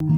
Ми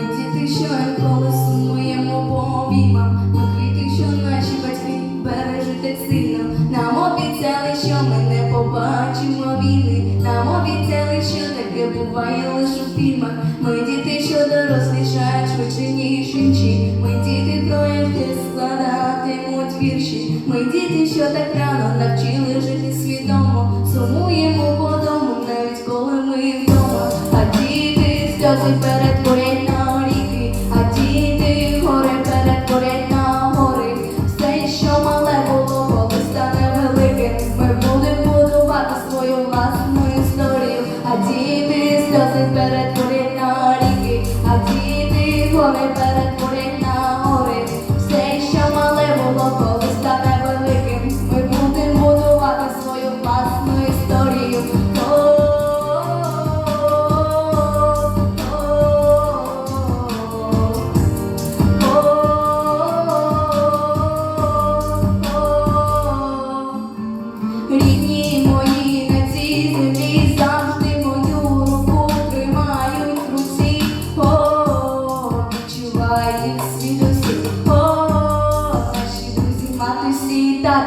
діти, що інколи сумуємо по обіймам, ми квіти, що наші батьки бережуть сильно. Нам обіцяли, що ми не побачимо війни. Нам обіцяли, що таке буває лише у фільмах. Ми діти, що дорослішають швидше, ніж інші. Ми діти, про яких складатимуть вірші. Ми діти, що так рано навчили жити свідомо. Сумуємо по дому, навіть коли ми вдома. А діти сльози перетворять на ріки, а діти горе перетворять на гори. Все, що мале було, коли стане великим. Ми будемо будувати свою власну історію. А діти сльози перетворять на ріки, а діти горе перетворять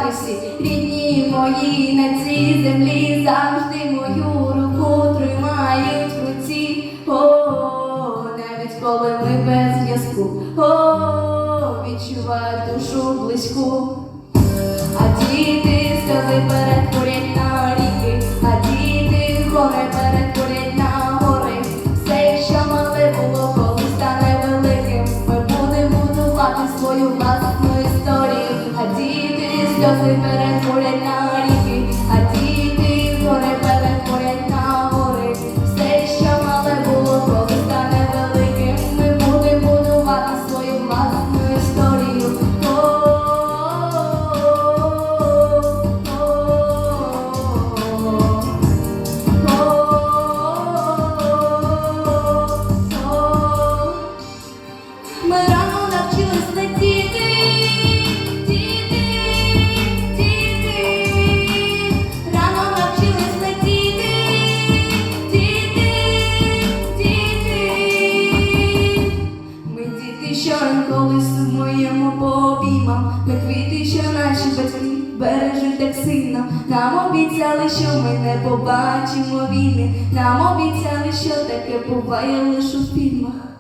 матусі, рідні мої на цій землі завжди мою руку тримають в руці, о, навіть коли ми без зв'язку, о, відчувають душу близьку. А діти сльози перетворять на ріки, а діти горе перетворять на гори. Все, що мале було, коли стане великим. Ми будемо будувати свою власну діти сльози що інколи сумуємо по обіймам, ми квіти, що наші батьки бережуть так сильно. Нам обіцяли, що ми не побачимо війни. Нам обіцяли, що таке буває лише у фільмах.